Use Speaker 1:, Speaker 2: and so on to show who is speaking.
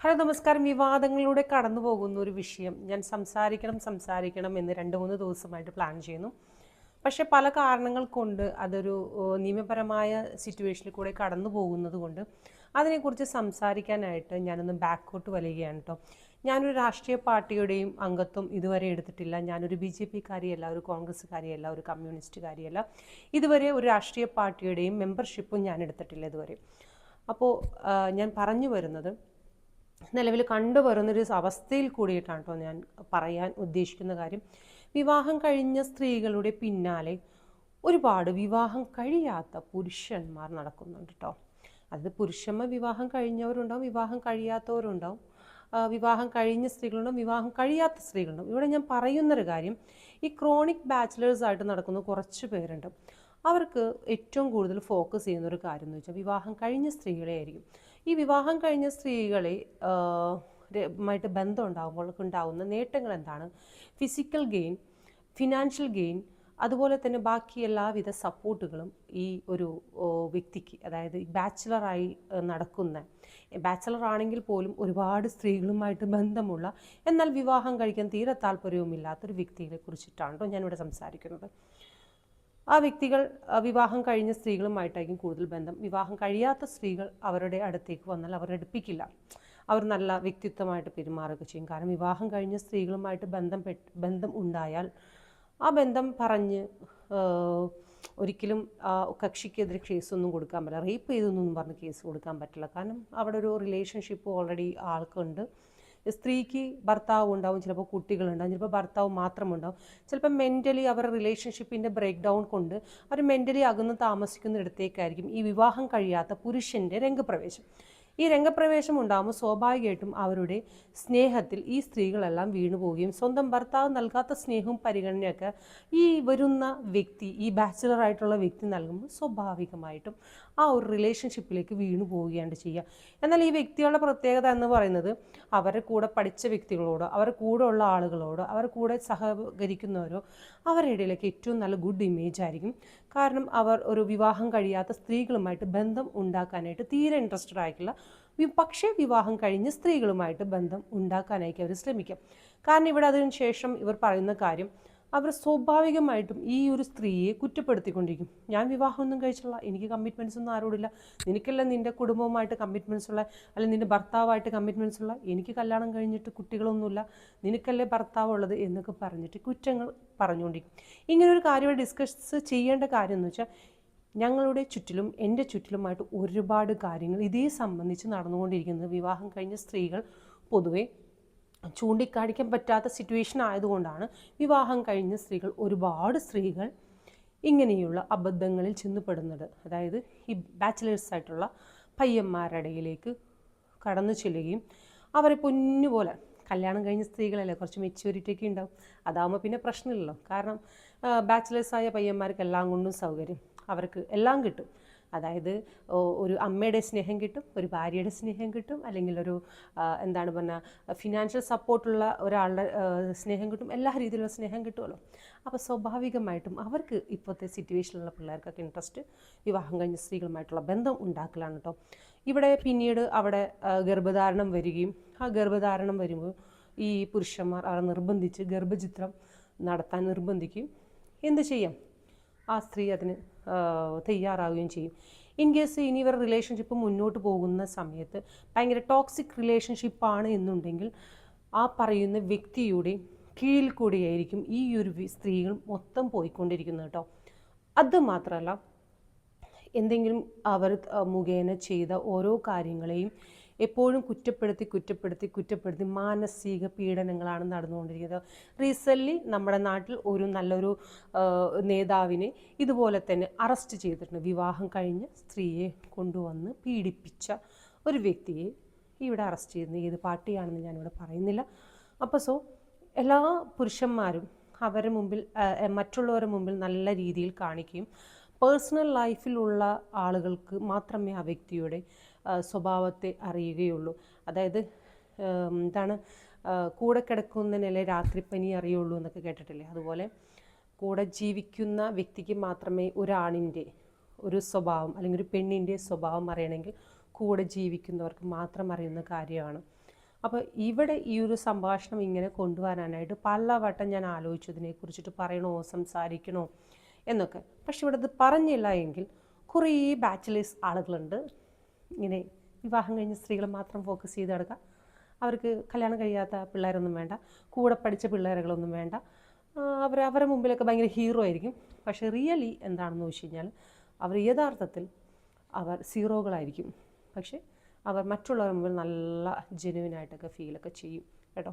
Speaker 1: Hello നമസ്കാരം. വിവാദങ്ങളിലൂടെ കടന്നു പോകുന്ന ഒരു വിഷയം. ഞാൻ സംസാരിക്കണം സംസാരിക്കണം എന്ന് രണ്ട് മൂന്ന് ദിവസമായിട്ട് പ്ലാൻ ചെയ്യുന്നു. പക്ഷെ പല കാരണങ്ങൾ കൊണ്ട് അതൊരു നിയമപരമായ സിറ്റുവേഷനിൽ കൂടെ കടന്നു പോകുന്നത് കൊണ്ട് അതിനെക്കുറിച്ച് സംസാരിക്കാനായിട്ട് ഞാനൊന്ന് ബാക്കോട്ട് വലിയുകയാണ് കേട്ടോ ഞാനൊരു രാഷ്ട്രീയ പാർട്ടിയുടെയും അംഗത്വം ഇതുവരെ എടുത്തിട്ടില്ല. ഞാനൊരു ബി ജെ പിക്കാരിയല്ല ഒരു കോൺഗ്രസ്സുകാരിയല്ല ഒരു കമ്മ്യൂണിസ്റ്റുകാരിയല്ല ഇതുവരെ ഒരു രാഷ്ട്രീയ പാർട്ടിയുടെയും മെമ്പർഷിപ്പും ഞാൻ എടുത്തിട്ടില്ല ഇതുവരെ. അപ്പോൾ ഞാൻ പറഞ്ഞു വരുന്നത് നിലവിൽ കണ്ടുവരുന്നൊരു അവസ്ഥയിൽ കൂടിയിട്ടാണ് കേട്ടോ ഞാൻ പറയാൻ ഉദ്ദേശിക്കുന്ന കാര്യം. വിവാഹം കഴിഞ്ഞ സ്ത്രീകളുടെ പിന്നാലെ ഒരുപാട് വിവാഹം കഴിയാത്ത പുരുഷന്മാർ നടക്കുന്നുണ്ട് കേട്ടോ. അത് പുരുഷന്മാർ വിവാഹം കഴിഞ്ഞവരുണ്ടാവും വിവാഹം കഴിയാത്തവരുണ്ടാവും. വിവാഹം കഴിഞ്ഞ സ്ത്രീകളുണ്ടാവും വിവാഹം കഴിയാത്ത സ്ത്രീകളുണ്ടാവും. ഇവിടെ ഞാൻ പറയുന്നൊരു കാര്യം ഈ ക്രോണിക് ബാച്ചിലേഴ്സ് ആയിട്ട് നടക്കുന്ന കുറച്ച് പേരുണ്ട്. അവർക്ക് ഏറ്റവും കൂടുതൽ ഫോക്കസ് ചെയ്യുന്ന ഒരു കാര്യം എന്ന് വെച്ചാൽ വിവാഹം കഴിഞ്ഞ സ്ത്രീകളെ ആയിരിക്കും. ഈ വിവാഹം കഴിഞ്ഞ സ്ത്രീകളെ മായിട്ട് ബന്ധം ഉണ്ടാകുമ്പോൾ ഉണ്ടാകുന്ന നേട്ടങ്ങൾ എന്താണ്? ഫിസിക്കൽ ഗെയിൻ ഫിനാൻഷ്യൽ ഗെയിൻ അതുപോലെ തന്നെ ബാക്കി എല്ലാവിധ സപ്പോർട്ടുകളും ഈ ഒരു വ്യക്തിക്ക് അതായത് ബാച്ചിലറായി നടക്കുന്ന ബാച്ചിലർ ആണെങ്കിൽ പോലും ഒരുപാട് സ്ത്രീകളുമായിട്ട് ബന്ധമുള്ള എന്നാൽ വിവാഹം കഴിക്കാൻ തീരെ താല്പര്യവുമില്ലാത്തൊരു വ്യക്തിയെ കുറിച്ചിട്ടാണ് കേട്ടോ ഞാനിവിടെ സംസാരിക്കുന്നത്. ആ വ്യക്തികൾ വിവാഹം കഴിഞ്ഞ സ്ത്രീകളുമായിട്ടായിരിക്കും കൂടുതൽ ബന്ധം. വിവാഹം കഴിയാത്ത സ്ത്രീകൾ അവരുടെ അടുത്തേക്ക് വന്നാൽ അവർ എടുപ്പിക്കില്ല അവർ നല്ല വ്യക്തിത്വമായിട്ട് പെരുമാറുക ചെയ്യും. കാരണം വിവാഹം കഴിഞ്ഞ സ്ത്രീകളുമായിട്ട് ബന്ധം ബന്ധം ഉണ്ടായാൽ ആ ബന്ധം പറഞ്ഞ് ഒരിക്കലും കക്ഷിക്കെതിരെ കേസൊന്നും കൊടുക്കാൻ പറ്റില്ല. റേപ്പ് ചെയ്തൊന്നും പറഞ്ഞ് കേസ് കൊടുക്കാൻ പറ്റില്ല. കാരണം അവിടെ ഒരു റിലേഷൻഷിപ്പ് ഓൾറെഡി ആൾക്കുണ്ട്. സ്ത്രീക്ക് ഭർത്താവ് ഉണ്ടാവും ചിലപ്പോൾ കുട്ടികളുണ്ടാവും ചിലപ്പോൾ ഭർത്താവ് മാത്രം ഉണ്ടാവും ചിലപ്പോൾ മെന്റലി അവരുടെ റിലേഷൻഷിപ്പിന്റെ ബ്രേക്ക് ഡൗൺ കൊണ്ട് അവർ മെന്റലി അകന്ന് താമസിക്കുന്നിടത്തേക്കായിരിക്കും ഈ വിവാഹം കഴിയാത്ത പുരുഷന്റെ രംഗപ്രവേശം. ഈ രംഗപ്രവേശം ഉണ്ടാകുമ്പോൾ സ്വാഭാവികമായിട്ടും അവരുടെ സ്നേഹത്തിൽ ഈ സ്ത്രീകളെല്ലാം വീണു പോവുകയും സ്വന്തം ഭർത്താവ് നൽകാത്ത സ്നേഹവും പരിഗണനയൊക്കെ ഈ വരുന്ന വ്യക്തി ഈ ബാച്ചിലർ ആയിട്ടുള്ള വ്യക്തി നൽകുമ്പോൾ സ്വാഭാവികമായിട്ടും ആ ഒരു റിലേഷൻഷിപ്പിലേക്ക് വീണു പോവുകയാണ് ചെയ്യുക. എന്നാൽ ഈ വ്യക്തികളുടെ പ്രത്യേകത എന്ന് പറയുന്നത് അവരുടെ കൂടെ പഠിച്ച വ്യക്തികളോടോ അവരുടെ കൂടെ ഉള്ള ആളുകളോടോ അവരുടെ കൂടെ സഹകരിക്കുന്നവരോ അവരുടെ ഇടയിലേക്ക് ഏറ്റവും നല്ല ഗുഡ് ഇമേജ് ആയിരിക്കും കാരണം അവർ ഒരു വിവാഹം കഴിയാത്ത സ്ത്രീകളുമായിട്ട് ബന്ധം ഉണ്ടാക്കാനായിട്ട് തീരെ ഇൻട്രസ്റ്റഡ് ആയിട്ടുള്ള പക്ഷേ വിവാഹം കഴിഞ്ഞ് സ്ത്രീകളുമായിട്ട് ബന്ധം ഉണ്ടാക്കാനായിട്ട് അവർ ശ്രമിക്കും. കാരണം ഇവിടെ അതിന് ശേഷം ഇവർ പറയുന്ന കാര്യം അവർ സ്വാഭാവികമായിട്ടും ഈ ഒരു സ്ത്രീയെ കുറ്റപ്പെടുത്തിക്കൊണ്ടിരിക്കും. ഞാൻ വിവാഹമൊന്നും കഴിച്ചുള്ള എനിക്ക് കമ്മിറ്റ്മെന്റ്സ് ഒന്നും ആരോടില്ല. നിനക്കല്ല നിന്റെ കുടുംബവുമായിട്ട് കമ്മിറ്റ്മെന്റ്സ് ഉള്ള അല്ലെങ്കിൽ നിന്റെ ഭർത്താവായിട്ട് കമ്മിറ്റ്മെന്റ്സ് ഉള്ള? എനിക്ക് കല്യാണം കഴിഞ്ഞിട്ട് കുട്ടികളൊന്നുമില്ല. നിനക്കല്ലേ ഭർത്താവ് ഉള്ളത് എന്നൊക്കെ പറഞ്ഞിട്ട് കുറ്റങ്ങൾ പറഞ്ഞുകൊണ്ടിരിക്കും. ഇങ്ങനെ ഒരു കാര്യം ഡിസ്കസ് ചെയ്യേണ്ട കാര്യം എന്ന് വെച്ചാൽ ഞങ്ങളുടെ ചുറ്റിലും എന്റെ ചുറ്റിലുമായിട്ട് ഒരുപാട് കാര്യങ്ങൾ ഇതേ സംബന്ധിച്ച് നടന്നുകൊണ്ടിരിക്കുന്നത്. വിവാഹം കഴിഞ്ഞ സ്ത്രീകൾ പൊതുവെ ചൂണ്ടിക്കാണിക്കാൻ പറ്റാത്ത സിറ്റുവേഷൻ ആയതുകൊണ്ടാണ് വിവാഹം കഴിഞ്ഞ സ്ത്രീകൾ ഒരുപാട് സ്ത്രീകൾ ഇങ്ങനെയുള്ള അബദ്ധങ്ങളിൽ ചെന്നുപെടുന്നത് അതായത് ഈ ബാച്ചിലേഴ്സ് ആയിട്ടുള്ള പയ്യന്മാരടയിലേക്ക് കടന്നു ചെല്ലുകയും അവരെ പൊന്നുപോലെ കല്യാണം കഴിഞ്ഞ സ്ത്രീകളല്ലേ കുറച്ച് മെച്യൂരിറ്റി ഒക്കെ ഉണ്ടാവും. അതാകുമ്പോൾ പിന്നെ പ്രശ്നമില്ലല്ലോ. കാരണം ബാച്ചിലേഴ്സായ പയ്യന്മാർക്ക് എല്ലാം കൊണ്ടും സൗകര്യം. അവർക്ക് എല്ലാം കിട്ടും. അതായത് ഒരു അമ്മയുടെ സ്നേഹം കിട്ടും ഒരു ഭാര്യയുടെ സ്നേഹം കിട്ടും അല്ലെങ്കിൽ ഒരു എന്താണ് പറഞ്ഞാൽ ഫിനാൻഷ്യൽ സപ്പോർട്ടുള്ള ഒരാളുടെ സ്നേഹം കിട്ടും എല്ലാ രീതിയിലുള്ള സ്നേഹം കിട്ടുമല്ലോ അപ്പോൾ സ്വാഭാവികമായിട്ടും അവർക്ക് ഇപ്പോഴത്തെ സിറ്റുവേഷനിലുള്ള പിള്ളേർക്കൊക്കെ ഇൻട്രസ്റ്റ് വിവാഹം കഴിഞ്ഞ സ്ത്രീകളുമായിട്ടുള്ള ബന്ധം ഉണ്ടാക്കലാണ് കേട്ടോ ഇവിടെ പിന്നീട് അവിടെ ഗർഭധാരണം വരികയും ആ ഗർഭധാരണം വരുമ്പോൾ ഈ പുരുഷന്മാർ അവരെ നിർബന്ധിച്ച് ഗർഭചിത്രം നടത്താൻ നിർബന്ധിക്കും എന്ത് ചെയ്യാം? ആ സ്ത്രീ അതിന് തയ്യാറാവുകയും ചെയ്യും. ഇൻ കേസ് ഇനി ഇവർ റിലേഷൻഷിപ്പ് മുന്നോട്ട് പോകുന്ന സമയത്ത് ഭയങ്കര ടോക്സിക് റിലേഷൻഷിപ്പാണ് എന്നുണ്ടെങ്കിൽ ആ പറയുന്ന വ്യക്തിയുടെ കീഴിൽ കൂടിയായിരിക്കും ഈ ഒരു സ്ത്രീകൾ മൊത്തം പോയിക്കൊണ്ടിരിക്കുന്നത് കേട്ടോ അത് മാത്രമല്ല എന്തെങ്കിലും അവർ മുഖേന ചെയ്ത ഓരോ കാര്യങ്ങളെയും എപ്പോഴും കുറ്റപ്പെടുത്തി കുറ്റപ്പെടുത്തി കുറ്റപ്പെടുത്തി മാനസിക പീഡനങ്ങളാണ് നടന്നുകൊണ്ടിരിക്കുന്നത്. റീസെന്റ്ലി നമ്മുടെ നാട്ടിൽ ഒരു നല്ലൊരു നേതാവിനെ ഇതുപോലെ തന്നെ അറസ്റ്റ് ചെയ്തിട്ടുണ്ട്. വിവാഹം കഴിഞ്ഞ സ്ത്രീയെ കൊണ്ടുവന്ന് പീഡിപ്പിച്ച ഒരു വ്യക്തിയെ ഇവിടെ അറസ്റ്റ് ചെയ്യുന്നത് ഏത് പാർട്ടിയാണെന്ന് ഞാനിവിടെ പറയുന്നില്ല. അപ്പോൾ സോ എല്ലാ പുരുഷന്മാരും അവരുടെ മുമ്പിൽ മറ്റുള്ളവരുടെ മുമ്പിൽ നല്ല രീതിയിൽ കാണിക്കുകയും പേഴ്സണൽ ലൈഫിലുള്ള ആളുകൾക്ക് മാത്രമേ ആ വ്യക്തിയുടെ സ്വഭാവത്തെ അറിയുകയുള്ളൂ. അതായത് എന്താണ് കൂടെ കിടക്കുന്നതിനല്ലേ രാത്രിപ്പനി അറിയുള്ളൂ എന്നൊക്കെ കേട്ടിട്ടില്ലേ? അതുപോലെ കൂടെ ജീവിക്കുന്ന വ്യക്തിക്ക് മാത്രമേ ഒരാണിന്റെ ഒരു സ്വഭാവം അല്ലെങ്കിൽ ഒരു പെണ്ണിന്റെ സ്വഭാവം അറിയണമെങ്കിൽ കൂടെ ജീവിക്കുന്നവർക്ക് മാത്രം അറിയുന്ന കാര്യമാണ്. അപ്പോൾ ഇവിടെ ഈ ഒരു സംഭാഷണം ഇങ്ങനെ കൊണ്ടുവരാനായിട്ട് പലവട്ടം ഞാൻ ആലോചിച്ചു ഇതിനെക്കുറിച്ചിട്ട് പറയണോ സംസാരിക്കണോ എന്നൊക്കെ. പക്ഷെ ഇവിടെ ഇത് പറഞ്ഞില്ല എങ്കിൽ കുറേ ബാച്ചിലേഴ്സ് ആളുകളുണ്ട്. ഇങ്ങനെ വിവാഹം കഴിഞ്ഞ സ്ത്രീകൾ മാത്രം ഫോക്കസ് ചെയ്ത് കിടക്കുക അവർക്ക് കല്യാണം കഴിയാത്ത പിള്ളേരൊന്നും വേണ്ട. കൂടെ പഠിച്ച പിള്ളേരുകളൊന്നും വേണ്ട. അവർ അവരുടെ മുമ്പിലൊക്കെ ഭയങ്കര ഹീറോ ആയിരിക്കും. പക്ഷേ റിയലി എന്താണെന്ന് വെച്ച് കഴിഞ്ഞാൽ അവർ യഥാർത്ഥത്തിൽ അവർ സീറോകളായിരിക്കും പക്ഷേ അവർ മറ്റുള്ളവരുടെ മുമ്പിൽ നല്ല ജെനുവിനായിട്ടൊക്കെ ഫീലൊക്കെ ചെയ്യും. കേട്ടോ?